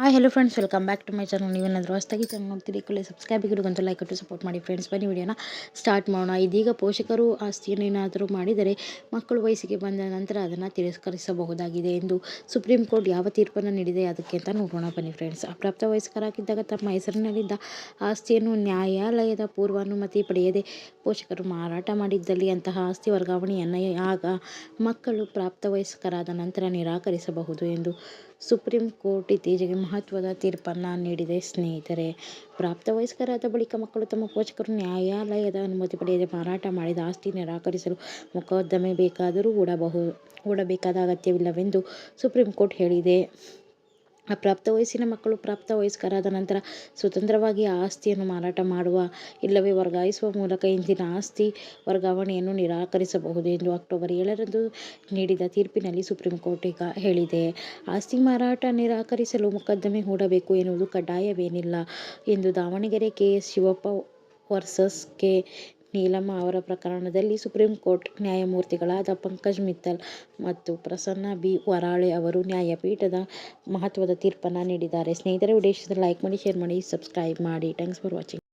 Hi hello friends welcome back to my channel ನೀವೇನಾದರೂ ಹೊಸದಾಗಿ channel ನೋಡ್ತೀರಿ ಕೂಡಲೇ ಸಬ್ಸ್ಕ್ರೈಬ್ ಒಂದು ಲೈಕ್ ಕೊಟ್ಟು ಸಪೋರ್ಟ್ ಮಾಡಿ ಫ್ರೆಂಡ್ಸ್ ಬನ್ನಿ, ವಿಡಿಯೋನ ಸ್ಟಾರ್ಟ್ ಮಾಡೋಣ. ಇದೀಗ ಪೋಷಕರು ಆಸ್ತಿಯನ್ನು ಏನಾದರೂ ಮಾಡಿದರೆ ಮಕ್ಕಳು ವಯಸ್ಸಿಗೆ ಬಂದ ನಂತರ ಅದನ್ನು ತಿರಸ್ಕರಿಸಬಹುದಾಗಿದೆ ಎಂದು ಸುಪ್ರೀಂ ಕೋರ್ಟ್ ಯಾವ ತೀರ್ಪನ್ನು ನೀಡಿದೆ, ಅದಕ್ಕೆ ಅಂತ ನೋಡೋಣ. ಬನ್ನಿ ಫ್ರೆಂಡ್ಸ್ ಅಪ್ರಾಪ್ತ ವಯಸ್ಕರಾಗಿದ್ದಾಗ ತಮ್ಮ ಹೆಸರಿನಲ್ಲಿದ್ದ ಆಸ್ತಿಯನ್ನು ನ್ಯಾಯಾಲಯದ ಪೂರ್ವಾನುಮತಿ ಪಡೆಯದೆ ಪೋಷಕರು ಮಾರಾಟ ಮಾಡಿದ್ದಲ್ಲಿ ಅಂತಹ ಆಸ್ತಿ ವರ್ಗಾವಣೆಯನ್ನು ಆಗ ಮಕ್ಕಳು ಪ್ರಾಪ್ತ ವಯಸ್ಕರಾದ ನಂತರ ನಿರಾಕರಿಸಬಹುದು ಎಂದು ಸುಪ್ರೀಂ ಕೋರ್ಟ್ ಇತ್ತೀಚೆಗೆ ಮಹತ್ವದ ತೀರ್ಪನ್ನು ನೀಡಿದೆ ಸ್ನೇಹಿತರೆ. ಪ್ರಾಪ್ತ ವಯಸ್ಕರಾದ ಬಳಿಕ ಮಕ್ಕಳು ತಮ್ಮ ಪೋಷಕರು ನ್ಯಾಯಾಲಯದ ಅನುಮತಿ ಪಡೆಯದೆ ಮಾರಾಟ ಮಾಡಿದ ಆಸ್ತಿ ನಿರಾಕರಿಸಲು ಮೊಕದ್ದಮೆ ಬೇಕಾದರೂ ಹೂಡಬಹು ಹೂಡಬೇಕಾದ ಅಗತ್ಯವಿಲ್ಲವೆಂದು ಸುಪ್ರೀಂ ಕೋರ್ಟ್ ಹೇಳಿದೆ. ಅಪ್ರಾಪ್ತ ವಯಸ್ಸಿನ ಮಕ್ಕಳು ಪ್ರಾಪ್ತ ವಯಸ್ಕರಾದ ನಂತರ ಸ್ವತಂತ್ರವಾಗಿ ಆಸ್ತಿಯನ್ನು ಮಾರಾಟ ಮಾಡುವ, ಇಲ್ಲವೇ ವರ್ಗಾಯಿಸುವ ಮೂಲಕ ಇಂದಿನ ಆಸ್ತಿ ವರ್ಗಾವಣೆಯನ್ನು ನಿರಾಕರಿಸಬಹುದು ಎಂದು ಅಕ್ಟೋಬರ್ ಏಳರಂದು ನೀಡಿದ ತೀರ್ಪಿನಲ್ಲಿ ಸುಪ್ರೀಂ ಕೋರ್ಟ್ ಈಗ ಹೇಳಿದೆ. ಆಸ್ತಿ ಮಾರಾಟ ನಿರಾಕರಿಸಲು ಮೊಕದ್ದಮೆ ಹೂಡಬೇಕು ಎನ್ನುವುದು ಕಡ್ಡಾಯವೇನಿಲ್ಲ ಎಂದು Davanagere K S Shivappa versus K Neelamma ಅವರ ಪ್ರಕರಣದಲ್ಲಿ ಸುಪ್ರೀಂ ಕೋರ್ಟ್ ನ್ಯಾಯಮೂರ್ತಿಗಳಾದ ಪಂಕಜ್ ಮಿತ್ತಲ್ ಮತ್ತು ಪ್ರಸನ್ನ ಬಿ ವರಾಳೆ ಅವರು ನ್ಯಾಯಪೀಠದ ಮಹತ್ವದ ತೀರ್ಪನ್ನು ನೀಡಿದ್ದಾರೆ. ಸ್ನೇಹಿತರೆ, ವಿಡಿಯೋ ಲೈಕ್ ಮಾಡಿ ಶೇರ್ ಮಾಡಿ ಸಬ್ಸ್ಕ್ರೈಬ್ ಮಾಡಿ. Thanks for watching